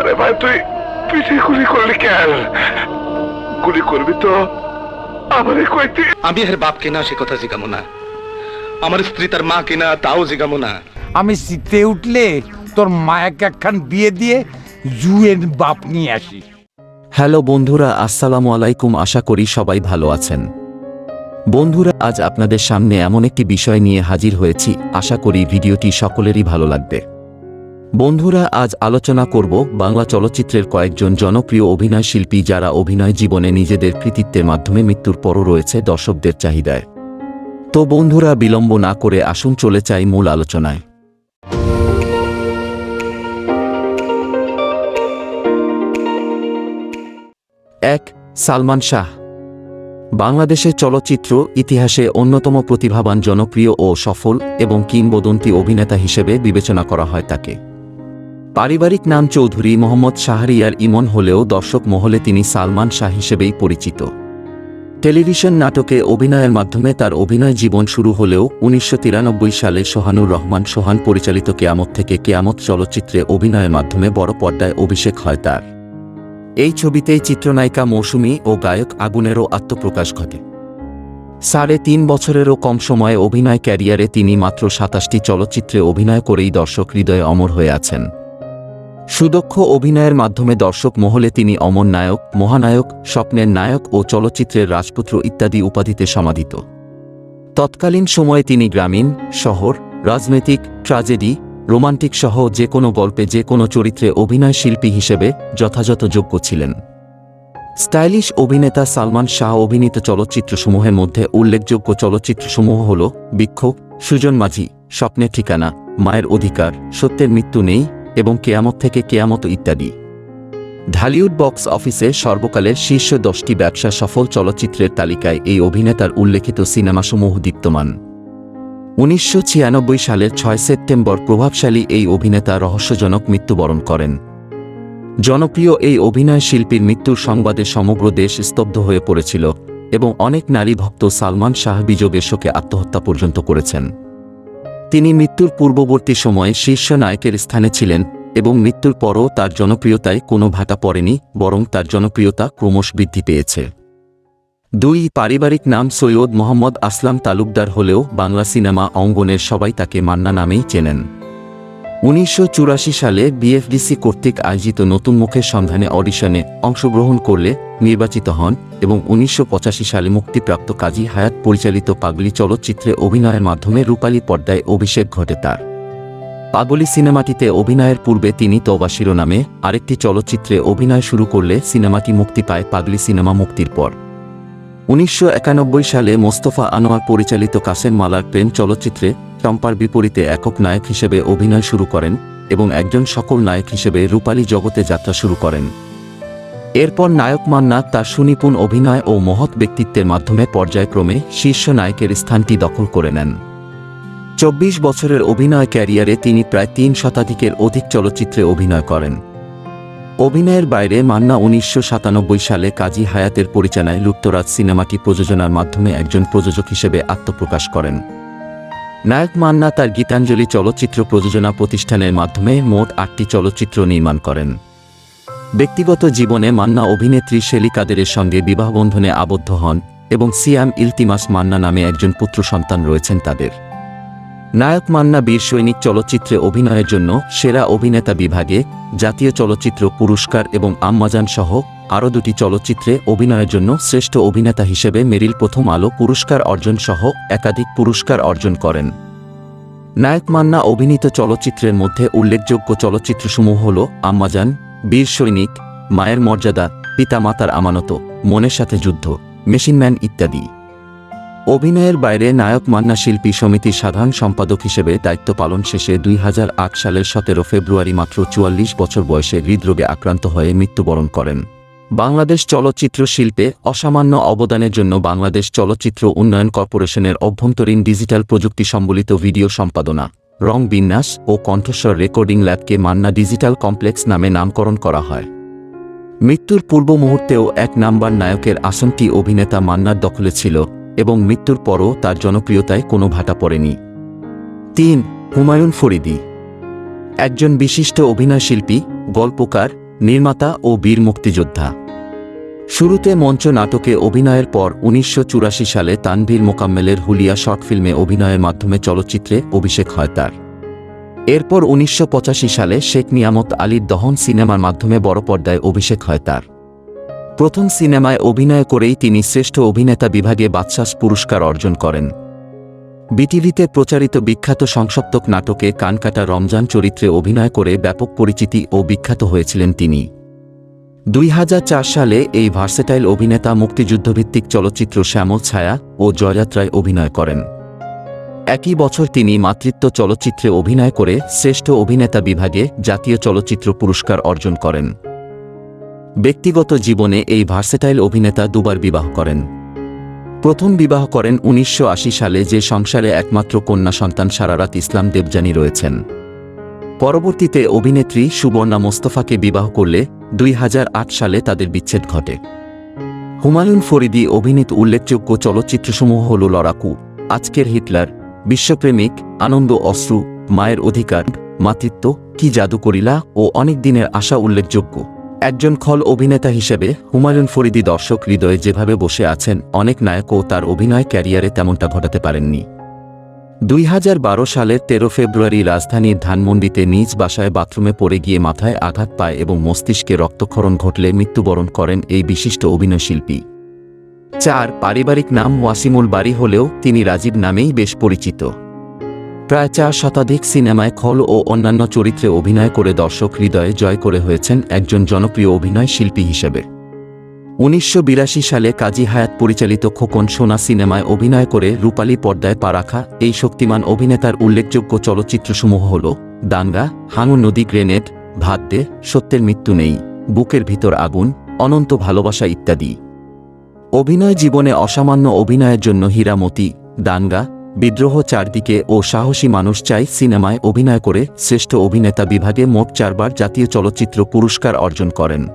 আরে ভাই তুই পিঠে গুলি করলি কেন? গুলি করবি তো? আমার কইতে আমি এর বাপ কিনা সে কথা জিগামো না। আমার স্ত্রী তার মা কিনা তাও জিগামো না। আমি শীতে উঠলে তোর মায়াকে একখান বিয়ে দিয়ে জুয়ের বাপ নিয়ে আসি। হ্যালো বন্ধুরা আসসালামু আলাইকুম। আশা করি সবাই ভালো আছেন। বন্ধুরা আজ আপনাদের সামনে এমন একটি বিষয় নিয়ে হাজির হয়েছি। আশা করি ভিডিওটি সকলেরই ভালো লাগবে। বন্ধুরা, আজ আলোচনা করব বাংলা চলচ্চিত্রের কয়েকজন জনপ্রিয় অভিনয় শিল্পী যারা অভিনয় জীবনে নিজেদের কৃতিত্বের মাধ্যমে মৃত্যুর পরও রয়েছে দর্শকদের চাহিদায়। তো বন্ধুরা, বিলম্ব না করে আসুন, চলে চাই মূল আলোচনায়। এক, সালমান শাহ। বাংলাদেশের চলচ্চিত্র ইতিহাসে অন্যতম প্রতিভাবান, জনপ্রিয় ও সফল এবং কিংবদন্তি অভিনেতা হিসেবে বিবেচনা করা হয় তাকে। পারিবারিক নাম চৌধুরী মোহাম্মদ শাহরিয়ার ইমন হলেও দর্শক মহলে তিনি সালমান শাহ হিসেবেই পরিচিত। টেলিভিশন নাটকে অভিনয়ের মাধ্যমে তার অভিনয় জীবন শুরু হলেও উনিশশো তিরানব্বই সালে সোহানুর রহমান সোহান পরিচালিত কেয়ামত থেকে কেয়ামত চলচ্চিত্রে অভিনয়ের মাধ্যমে বড় পর্দায় অভিষেক হয় তার। এই ছবিতেই চিত্রনায়িকা মৌসুমী ও গায়ক আগুনেরও আত্মপ্রকাশ ঘটে। সাড়ে তিন বছরেরও কম সময়ে অভিনয় ক্যারিয়ারে তিনি মাত্র সাতাশটি চলচ্চিত্রে অভিনয় করেই দর্শক হৃদয়ে অমর হয়ে আছেন। সুদক্ষ অভিনয়ের মাধ্যমে দর্শক মহলে তিনি অমর নায়ক, মহানায়ক, স্বপ্নের নায়ক ও চলচ্চিত্রের রাজপুত্র ইত্যাদি উপাধিতে সমাধিত। তৎকালীন সময়ে তিনি গ্রামীণ, শহর, রাজনৈতিক, ট্রাজেডি, রোমান্টিক সহ যে কোনো গল্পে যে কোনো চরিত্রে অভিনয় শিল্পী হিসেবে যথাযথ যোগ্য ছিলেন। স্টাইলিশ অভিনেতা সালমান শাহ অভিনীত চলচ্চিত্রসমূহের মধ্যে উল্লেখযোগ্য চলচ্চিত্রসমূহ হল বিক্ষোভ, সুজন মাঝি, স্বপ্নের ঠিকানা, মায়ের অধিকার, সত্যের মৃত্যু নেই এবং কেয়ামত থেকে কেয়ামত ইত্যাদি। ঢালিউড বক্স অফিসে সর্বকালের শীর্ষ দশটি ব্যবসা সফল চলচ্চিত্রের তালিকায় এই অভিনেতার উল্লেখিত সিনেমাসমূহ দীপ্তমান। উনিশশো ছিয়ানব্বই সালের ছয় সেপ্টেম্বর প্রভাবশালী এই অভিনেতা রহস্যজনক মৃত্যুবরণ করেন। জনপ্রিয় এই অভিনয় শিল্পীর মৃত্যুর সংবাদে সমগ্র দেশ স্তব্ধ হয়ে পড়েছিল এবং অনেক নারী ভক্ত সালমান শাহ বিযোগের শোকে আত্মহত্যা পর্যন্ত করেছেন। তিনি মৃত্যুর পূর্ববর্তী সময়ে শীর্ষ নায়কের স্থানে ছিলেন এবং মৃত্যুর পরও তার জনপ্রিয়তায় কোনো ভাটা পড়েনি, বরং তার জনপ্রিয়তা ক্রমশ বৃদ্ধি পেয়েছে। দুই, পারিবারিক নাম সৈয়দ মোহাম্মদ আসলাম তালুকদার হলেও বাংলা সিনেমা অঙ্গনের সবাই তাকে মান্না নামেই চেনেন। উনিশশো চুরাশি সালে বিএফডিসি কর্তৃক আয়োজিত নতুন মুখের সন্ধানে অডিশনে অংশগ্রহণ করলে নির্বাচিত হন এবং উনিশশো পঁচাশি সালে মুক্তিপ্রাপ্ত কাজী হায়াত পরিচালিত পাগলি চলচ্চিত্রে অভিনয়ের মাধ্যমে রূপালী পর্দায় অভিষেক ঘটে তার। পাগলি সিনেমাটিতে অভিনয়ের পূর্বে তিনি তবা শিরোনামে আরেকটি চলচ্চিত্রে অভিনয় শুরু করলে সিনেমাটি মুক্তি পায় পাগলি সিনেমা মুক্তির পর। উনিশশো একানব্বই সালে মোস্তফা আনোয়ার পরিচালিত কাসেম মালার প্রেম চলচ্চিত্রে চম্পার বিপরীতে একক নায়ক হিসেবে অভিনয় শুরু করেন এবং একজন সকল নায়ক হিসেবে রূপালী জগতে যাত্রা শুরু করেন। এরপর নায়ক মান্না তার সুনিপুণ অভিনয় ও মহৎ ব্যক্তিত্বের মাধ্যমে পর্যায়ক্রমে শীর্ষ নায়কের স্থানটি দখল করে নেন। চব্বিশ বছরের অভিনয় ক্যারিয়ারে তিনি প্রায় তিন শতাধিকের অধিক চলচ্চিত্রে অভিনয় করেন। অভিনয়ের বাইরে মান্না উনিশশো সাতানব্বই সালে কাজী হায়াতের পরিচালনায় লুপ্তরাজ সিনেমাটি প্রযোজনার মাধ্যমে একজন প্রযোজক হিসেবে আত্মপ্রকাশ করেন। নায়ক মান্না তার গীতাঞ্জলি চলচ্চিত্র প্রযোজনা প্রতিষ্ঠানের মাধ্যমে মোট আটটি চলচ্চিত্র নির্মাণ করেন। ব্যক্তিগত জীবনে মান্না অভিনেত্রী শেলি কাদেরের সঙ্গে বিবাহবন্ধনে আবদ্ধ হন এবং সিয়াম ইলতিমাস মান্না নামে একজন পুত্র সন্তান রয়েছেন তাদের। নায়ক মান্না বীর সৈনিক চলচ্চিত্রে অভিনয়ের জন্য সেরা অভিনেতা বিভাগে জাতীয় চলচ্চিত্র পুরস্কার এবং আম্মাজান সহ আরও দুটি চলচ্চিত্রে অভিনয়ের জন্য শ্রেষ্ঠ অভিনেতা হিসেবে মেরিল প্রথম আলো পুরস্কার অর্জন সহ একাধিক পুরস্কার অর্জন করেন। নায়ক মান্না অভিনীত চলচ্চিত্রের মধ্যে উল্লেখযোগ্য চলচ্চিত্রসমূহ হল আম্মাজান, বীর সৈনিক, মায়ের মর্যাদা, পিতামাতার আমানত, মনের সাথে যুদ্ধ, মেশিনম্যান ইত্যাদি। অভিনয়ের বাইরে নায়ক মান্না শিল্পী সমিতির সাধারণ সম্পাদক হিসেবে দায়িত্ব পালন শেষে দুই হাজার আট সালের সতেরো ফেব্রুয়ারি মাত্র চুয়াল্লিশ বছর বয়সে হৃদরোগে আক্রান্ত হয়ে মৃত্যুবরণ করেন। বাংলাদেশ চলচ্চিত্র শিল্পে অসামান্য অবদানের জন্য বাংলাদেশ চলচ্চিত্র উন্নয়ন কর্পোরেশনের অভ্যন্তরীণ ডিজিটাল প্রযুক্তি সম্বলিত ভিডিও সম্পাদনা, রং বিন্যাস ও কণ্ঠস্বর রেকর্ডিং ল্যাবকে মান্না ডিজিটাল কমপ্লেক্স নামে নামকরণ করা হয়। মৃত্যুর পূর্ব মুহূর্তেও এক নাম্বার নায়কের আসনটি অভিনেতা মান্নার দখলে ছিল। এবং মৃত্যুর পরও তার জনপ্রিয়তায় কোনো ভাটা পড়েনি। তিন, হুমায়ুন ফরিদি। একজন বিশিষ্ট অভিনয়শিল্পী গল্পকার, নির্মাতা ও বীর মুক্তিযোদ্ধা। শুরুতে মঞ্চ নাটকে অভিনয়ের পর উনিশশো চুরাশি সালে তানভীর মোকাম্মেলের হুলিয়া শর্ট ফিল্মে অভিনয়ের মাধ্যমে চলচ্চিত্রে অভিষেক হয় তার। এরপর উনিশশো পঁচাশি সালে শেখ নিয়ামত আলীর দহন সিনেমার মাধ্যমে বড় পর্দায় অভিষেক হয় তার। প্রথম সিনেমায় অভিনয় করেই তিনি শ্রেষ্ঠ অভিনেতা বিভাগে বাদশাস পুরস্কার অর্জন করেন। বিটিভিতে প্রচারিত বিখ্যাত সংসপ্তক নাটকে কানকাটা রমজান চরিত্রে অভিনয় করে ব্যাপক পরিচিতি ও বিখ্যাত হয়েছিলেন তিনি। দুই হাজার চার সালে এই ভার্সেটাইল অভিনেতা মুক্তিযুদ্ধভিত্তিক চলচ্চিত্র শ্যামল ছায়া ও জয়যাত্রায় অভিনয় করেন। একই বছর তিনি মাতৃত্ব চলচ্চিত্রে অভিনয় করে শ্রেষ্ঠ অভিনেতা বিভাগে জাতীয় চলচ্চিত্র পুরস্কার অর্জন করেন। ব্যক্তিগত জীবনে এই ভার্সেটাইল অভিনেতা দুবার বিবাহ করেন। প্রথম বিবাহ করেন উনিশশো আশি সালে, যে সংসারে একমাত্র কন্যা সন্তান সারারাত ইসলাম দেবজানি রয়েছেন। পরবর্তীতে অভিনেত্রী সুবর্ণা মোস্তফাকে বিবাহ করলে দুই হাজার আট সালে তাদের বিচ্ছেদ ঘটে। হুমায়ুন ফরিদি অভিনীত উল্লেখযোগ্য চলচ্চিত্রসমূহ হল লড়াকু, আজকের হিটলার, বিশ্বপ্রেমিক, আনন্দ অশ্রু, মায়ের অধিকার, মাতৃত্ব, কি জাদু করিলা ও অনেক দিনের আশা উল্লেখযোগ্য। একজন খল অভিনেতা হিসেবে হুমায়ুন ফরিদি দর্শক হৃদয়ে যেভাবে বসে আছেন, অনেক নায়কও তার অভিনয় ক্যারিয়ারে তেমনটা ঘটাতে পারেননি। দুই সালের তেরো ফেব্রুয়ারি রাজধানীর ধানমন্ডিতে নিজ বাসায় বাথরুমে পড়ে গিয়ে মাথায় আঘাত পায় এবং মস্তিষ্কে রক্তক্ষরণ ঘটলে মৃত্যুবরণ করেন এই বিশিষ্ট অভিনয়শিল্পী। চার, পারিবারিক নাম ওয়াসিমুল বাড়ি হলেও তিনি রাজীব নামেই বেশ পরিচিত। প্রায় চার শতাধিক সিনেমায় খল ও অন্যান্য চরিত্রে অভিনয় করে দর্শক হৃদয়ে জয় করে হয়েছেন একজন জনপ্রিয় অভিনয় শিল্পী হিসেবে। উনিশশো বিরাশি সালে কাজী হায়াত পরিচালিত খোকন সোনা সিনেমায় অভিনয় করে রূপালী পর্দায় পা রাখা এই শক্তিমান অভিনেতার উল্লেখযোগ্য চলচ্চিত্রসমূহ হল দাঙ্গা, হাঙুর নদী গ্রেনেড ভাত দে সত্যের মৃত্যু নেই, বুকের ভিতর আগুন, অনন্ত ভালোবাসা ইত্যাদি। অভিনয় জীবনে অসামান্য অভিনয়ের জন্য হীরামতি, দাঙ্গা বিদ্রোহ চারদিকে ও সাহসী মানুষ চাই সিনেমায় অভিনয় করে শ্রেষ্ঠ অভিনেতা বিভাগে মোট চারবার জাতীয় চলচ্চিত্র পুরস্কার অর্জন করেন।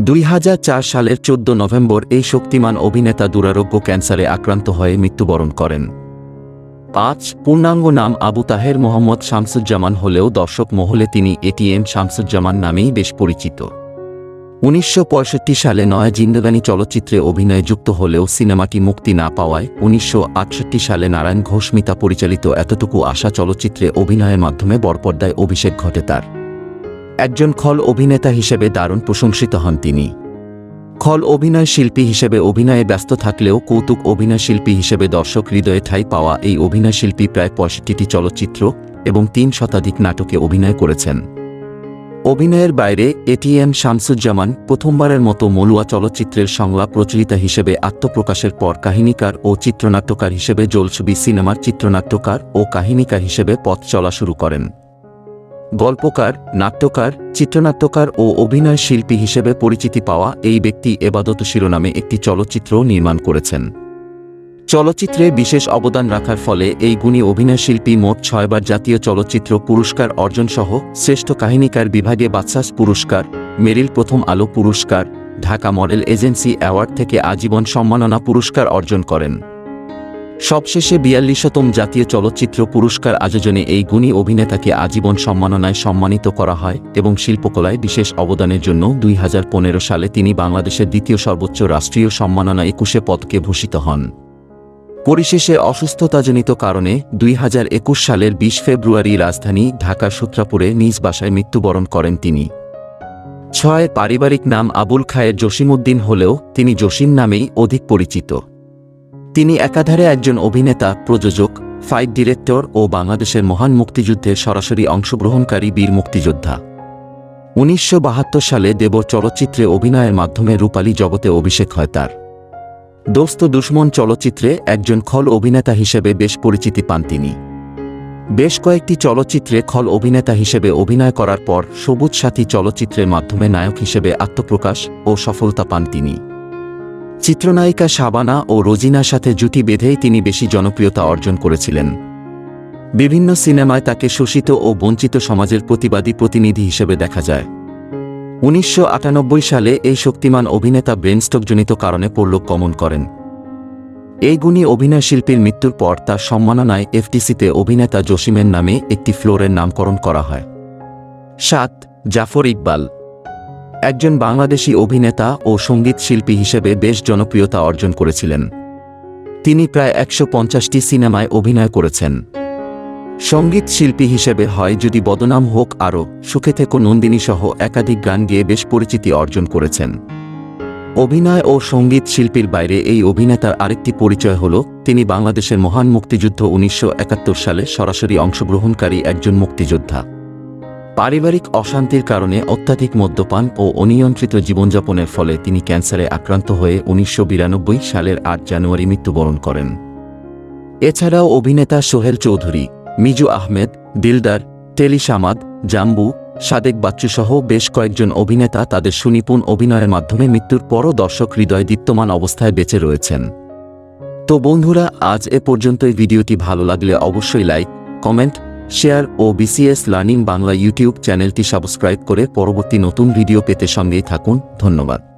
দুই হাজার চার সালের চোদ্দ নভেম্বর এই শক্তিমান অভিনেতা দুরারোগ্য ক্যান্সারে আক্রান্ত হয়ে মৃত্যুবরণ করেন। পাঁচ, পূর্ণাঙ্গ নাম আবু তাহের মোহাম্মদ শামসুজ্জামান হলেও দর্শক মহলে তিনি এটিএম শামসুজ্জামান নামেই বেশ পরিচিত। উনিশশো পঁয়ষট্টি সালে নয়া জিন্দগানি চলচ্চিত্রে অভিনয়ে যুক্ত হলেও সিনেমাটি মুক্তি না পাওয়ায় উনিশশো আটষট্টি সালে নারায়ণ ঘোষমিতা পরিচালিত এতটুকু আশা চলচ্চিত্রে অভিনয়ের মাধ্যমে বরপর্দায় অভিষেক ঘটে তার। একজন খল অভিনেতা হিসেবে দারুণ প্রশংসিত হন তিনি। খল অভিনয় শিল্পী হিসেবে অভিনয়ে ব্যস্ত থাকলেও কৌতুক অভিনয় শিল্পী হিসেবে দর্শক হৃদয়ে ঠাঁই পাওয়া এই অভিনয় শিল্পী প্রায় পঁয়ষট্টিটি চলচ্চিত্র এবং তিন শতাধিক নাটকে অভিনয় করেছেন। অভিনয়ের বাইরে এটিএম শামসুজ্জামান প্রথমবারের মতো মলুয়া চলচ্চিত্রের সংলাপ রচয়িতা হিসেবে আত্মপ্রকাশের পর কাহিনীকার ও চিত্রনাট্যকার হিসেবে জলছবি সিনেমার চিত্রনাট্যকার ও কাহিনীকার হিসেবে পথ চলা শুরু করেন। গল্পকার, নাট্যকার, চিত্রনাট্যকার ও অভিনয় শিল্পী হিসেবে পরিচিতি পাওয়া এই ব্যক্তি এবাদত শিরোনামে একটি চলচ্চিত্রও নির্মাণ করেছেন। চলচ্চিত্রে বিশেষ অবদান রাখার ফলে এই গুণী অভিনয়শিল্পী মোট ছয়বার জাতীয় চলচ্চিত্র পুরস্কার অর্জনসহ শ্রেষ্ঠ কাহিনীকার বিভাগে বাদশাস পুরস্কার, মেরিল প্রথম আলো পুরস্কার, ঢাকা মডেল এজেন্সি অ্যাওয়ার্ড থেকে আজীবন সম্মাননা পুরস্কার অর্জন করেন। সবশেষে বিয়াল্লিশতম জাতীয় চলচ্চিত্র পুরস্কার আয়োজনে এই গুণী অভিনেতাকে আজীবন সম্মাননায় সম্মানিত করা হয় এবং শিল্পকলায় বিশেষ অবদানের জন্য দুই হাজার পনেরো সালে তিনি বাংলাদেশের দ্বিতীয় সর্বোচ্চ রাষ্ট্রীয় সম্মাননা একুশে পদকে ভূষিত হন। পরিশেষে অসুস্থতাজনিত কারণে দুই হাজার একুশ সালের বিশ ফেব্রুয়ারি রাজধানী ঢাকার সূত্রাপুরে নিজ বাসায় মৃত্যুবরণ করেন তিনি। ছয় পারিবারিক নাম আবুল খায়ের জসিমউদ্দিন হলেও তিনি জসিম নামেই অধিক পরিচিত। তিনি একাধারে একজন অভিনেতা, প্রযোজক, ফাইট ডিরেক্টর ও বাংলাদেশের মহান মুক্তিযুদ্ধে সরাসরি অংশগ্রহণকারী বীর মুক্তিযোদ্ধা। উনিশশো বাহাত্তর সালে দেব চলচ্চিত্রে অভিনয়ের মাধ্যমে রূপালী জগতে অভিষেক হয় তার। দোস্ত দুশ্মন চলচ্চিত্রে একজন খল অভিনেতা হিসেবে বেশ পরিচিতি পান তিনি। বেশ কয়েকটি চলচ্চিত্রে খল অভিনেতা হিসেবে অভিনয় করার পর সবুজ সাথী চলচ্চিত্রের মাধ্যমে নায়ক হিসেবে আত্মপ্রকাশ ও সফলতা পান তিনি। চিত্রনায়িকা শাবানা ও রোজিনার সাথে জুটি বেঁধেই তিনি বেশি জনপ্রিয়তা অর্জন করেছিলেন। বিভিন্ন সিনেমায় তাকে শোষিত ও বঞ্চিত সমাজের প্রতিবাদী প্রতিনিধি হিসেবে দেখা যায়। উনিশশো আটানব্বই সালে এই শক্তিমান অভিনেতা ব্রেনস্টকজনিত কারণে পরলোক গমন করেন। এই গুণী অভিনয় শিল্পীর মৃত্যুর পর তার সম্মাননায় এফটিসিতে অভিনেতা জসিমের নামে একটি ফ্লোরের নামকরণ করা হয়। সাত, জাফর ইকবাল। একজন বাংলাদেশি অভিনেতা ও সংগীত শিল্পী হিসেবে বেশ জনপ্রিয়তা অর্জন করেছিলেন। তিনি প্রায় একশো সিনেমায় অভিনয় করেছেন। সংগীত শিল্পী হিসেবে হয় যদি বদনাম হোক আরও, সুখে থেকো নন্দিনী সহ একাধিক গান গেয়ে বেশ পরিচিতি অর্জন করেছেন। অভিনয় ও সংগীত শিল্পীর বাইরে এই অভিনেতার আরেকটি পরিচয় হল, তিনি বাংলাদেশের মহান মুক্তিযুদ্ধ উনিশশো একাত্তর সালে সরাসরি অংশগ্রহণকারী একজন মুক্তিযোদ্ধা। পারিবারিক অশান্তির কারণে অত্যাধিক মদ্যপান ও অনিয়ন্ত্রিত জীবনযাপনের ফলে তিনি ক্যান্সারে আক্রান্ত হয়ে উনিশশো বিরানব্বই সালের আট জানুয়ারি মৃত্যুবরণ করেন। এছাড়াও অভিনেতা সোহেল চৌধুরী মিজু আহমেদ, দিলদার টেলি সামাদ, জাম্বু, সাদেক বাচ্চুসহ বেশ কয়েকজন অভিনেতা তাদের সুনিপুণ অভিনয়ের মাধ্যমে মৃত্যুর পরও দর্শক হৃদয় দীপ্তমান অবস্থায় বেঁচে রয়েছেন। তো বন্ধুরা, আজ এ পর্যন্তই। ভিডিওটি ভালো লাগলে অবশ্যই লাইক, কমেন্ট, শেয়ার ও বিসিএস লার্নিং বাংলা ইউটিউব চ্যানেলটি সাবস্ক্রাইব করে পরবর্তী নতুন ভিডিও পেতে সঙ্গেই থাকুন। ধন্যবাদ।